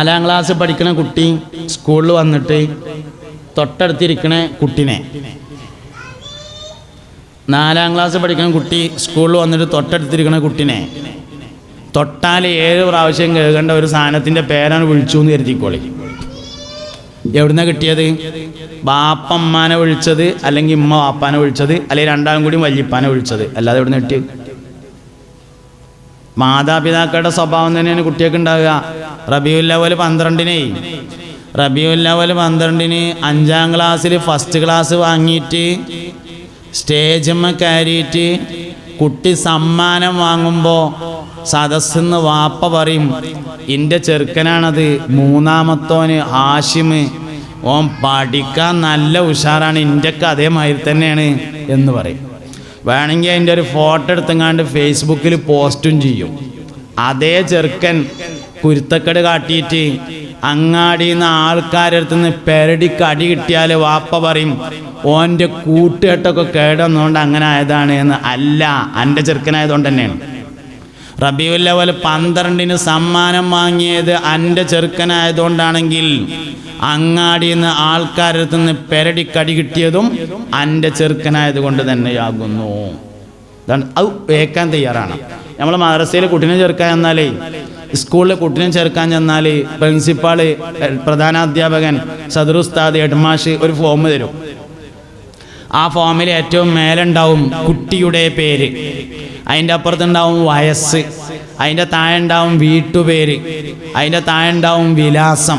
നാലാം ക്ലാസ് പഠിക്കുന്ന കുട്ടി സ്കൂളിൽ വന്നിട്ട് തൊട്ടടുത്തിരിക്കണ കുട്ടിനെ. നാലാം ക്ലാസ് പഠിക്കുന്ന കുട്ടി സ്കൂളിൽ വന്നിട്ട് തൊട്ടടുത്തിരിക്കണ കുട്ടിനെ. തൊട്ടാൽ ഏഴ് പ്രാവശ്യം കേൾക്കേണ്ട ഒരു സാധനത്തിന്റെ പേരാണ് വിളിച്ചു എന്ന് കരുതിക്കോളി. എവിടുന്ന കിട്ടിയത്? ബാപ്പമ്മാനെ വിളിച്ചത് അല്ലെങ്കിൽ ഉമ്മ വാപ്പാനെ വിളിച്ചത് അല്ലെങ്കിൽ രണ്ടാം കൂടി വല്യപ്പാനെ വിളിച്ചത്. അല്ലാതെ എവിടുന്ന് കിട്ടിയത്? മാതാപിതാക്കളുടെ സ്വഭാവം തന്നെയാണ് കുട്ടിയൊക്കെ ഉണ്ടാവുക. റബിയുല്ലവൽ പന്ത്രണ്ടിനെ. റബിയുല്ലവൽ പന്ത്രണ്ടിന് അഞ്ചാം ക്ലാസ്സിൽ ഫസ്റ്റ് ക്ലാസ് വാങ്ങിയിട്ട് സ്റ്റേജമ്മ കയറിയിട്ട് കുട്ടി സമ്മാനം വാങ്ങുമ്പോൾ സദസ്സെന്ന് വാപ്പ പറയും എന്റെ ചെറുക്കനാണത് മൂന്നാമത്തോന് ഹാഷിമ് ഓൻ പഠിക്കാൻ നല്ല ഉഷാറാണ് ഇന്റെയൊക്കെ അതേമാതിരി തന്നെയാണ് എന്ന് പറയും. വേണമെങ്കിൽ അതിന്റെ ഒരു ഫോട്ടോ എടുത്തെങ്ങാണ്ട് ഫേസ്ബുക്കിൽ പോസ്റ്റും ചെയ്യും. അതേ ചെറുക്കൻ കുരുത്തക്കട് കാട്ടിയിട്ട് അങ്ങാടിയിൽ നിന്ന് ആൾക്കാരടുത്ത് നിന്ന് പെരടിക്ക് അടി കിട്ടിയാൽ വാപ്പ പറയും ഓന്റെ കൂട്ടുകെട്ടൊക്കെ കേടന്നുകൊണ്ട് അങ്ങനെ ആയതാണ് എന്ന്. അല്ല എന്റെ ചെറുക്കനായതുകൊണ്ട് തന്നെയാണ്. റബിയുല്ലവൽ പന്ത്രണ്ടിന് സമ്മാനം വാങ്ങിയത് എന്റെ ചെറുക്കനായതുകൊണ്ടാണെങ്കിൽ അങ്ങാടിയിൽ നിന്ന് ആൾക്കാരടുത്ത് നിന്ന് പെരടിക്കടി കിട്ടിയതും എന്റെ ചെറുക്കനായത് കൊണ്ട് തന്നെയാകുന്നു അത് വേക്കാൻ തയ്യാറാണ്. നമ്മൾ മദ്രസയിൽ കുട്ടീനെ ചെറുക്കാൻ ചെന്നാലേ സ്കൂളിൽ കുട്ടിനെ ചേർക്കാൻ ചെന്നാൽ പ്രിൻസിപ്പാൾ പ്രധാന അധ്യാപകൻ സദറുസ്താദ് ഹെഡ്മാഷ് ഒരു ഫോം തരും. ആ ഫോമിൽ ഏറ്റവും മേലുണ്ടാവും കുട്ടിയുടെ പേര്. അതിന്റെ അപ്പുറത്തുണ്ടാവും വയസ്സ്. അതിന്റെ താഴെ ഉണ്ടാവും വീട്ടുപേര്. അതിന്റെ താഴെ ഉണ്ടാവും വിലാസം.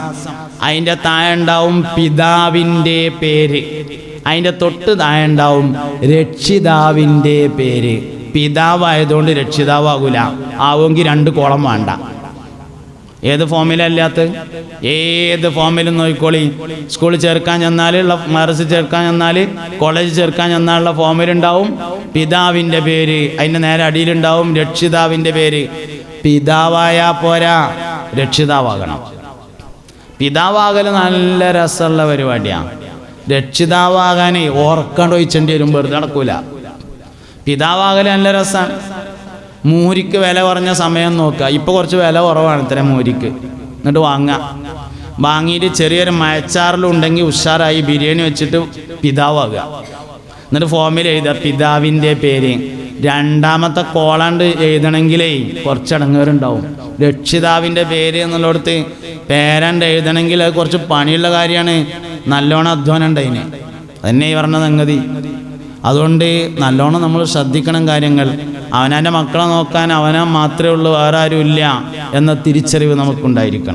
അതിന്റെ താഴെ ഉണ്ടാവും പിതാവിന്റെ പേര്. അതിന്റെ തൊട്ട് താഴെ ഉണ്ടാവും രക്ഷിതാവിന്റെ പേര്. പിതാവായതുകൊണ്ട് രക്ഷിതാവാകൂല. ആവുമെങ്കിൽ രണ്ട് കോളം വേണ്ട. ഏത് ഫോമിലല്ലാത്ത? ഏത് ഫോമിലും നോക്കിക്കോളി. സ്കൂളിൽ ചേർക്കാൻ ചെന്നാൽ മറസ് ചേർക്കാൻ ചെന്നാൽ കോളേജ് ചേർക്കാൻ ചെന്നാലുള്ള ഫോമിലുണ്ടാവും പിതാവിന്റെ പേര് അതിന്റെ നേരെ അടിയിലുണ്ടാവും രക്ഷിതാവിന്റെ പേര്. പിതാവായാ പോരാ. രക്ഷിതാവാകണം. പിതാവാകൽ നല്ല രസമുള്ള പരിപാടിയാണ് രക്ഷിതാവാകാൻ ഓർക്കാണ്ട് ഒഴിച്ചേണ്ടി വരും. വെറുതെ നടക്കൂല. പിതാവാകൽ നല്ല രസമാണ് മൂരിക്ക് വില കുറഞ്ഞ സമയം നോക്കുക. ഇപ്പോൾ കുറച്ച് വില കുറവാണ് ഇത്ര മൂരിക്ക്. എന്നിട്ട് വാങ്ങുക വാങ്ങിയിട്ട് ചെറിയൊരു മയച്ചാറിലുണ്ടെങ്കിൽ ഉഷാറായി ബിരിയാണി വെച്ചിട്ട് പിതാവാകുക. എന്നിട്ട് ഫോമിൽ എഴുതുക പിതാവിന്റെ പേര്. രണ്ടാമത്തെ കോളാണ്ട് എഴുതണമെങ്കിലേ കുറച്ച് ഇടങ്ങേറുണ്ടാവും. രക്ഷിതാവിന്റെ പേര് എന്നുള്ളടത്ത് പേരാണ്ട് എഴുതണമെങ്കിൽ അത് കുറച്ച് പണിയുള്ള കാര്യമാണ്. നല്ലോണം അധ്വാനം ഉണ്ട് അതിന് അതന്നെ ഈ പറഞ്ഞ സംഗതി. അതുകൊണ്ട് നല്ലോണം നമ്മൾ ശ്രദ്ധിക്കണം കാര്യങ്ങൾ. അവനവന്റെ മക്കളെ നോക്കാൻ അവനെ മാത്രമേ ഉള്ളൂ വേറെ ആരുമില്ല എന്ന തിരിച്ചറിവ് നമുക്കുണ്ടായിരിക്കണം.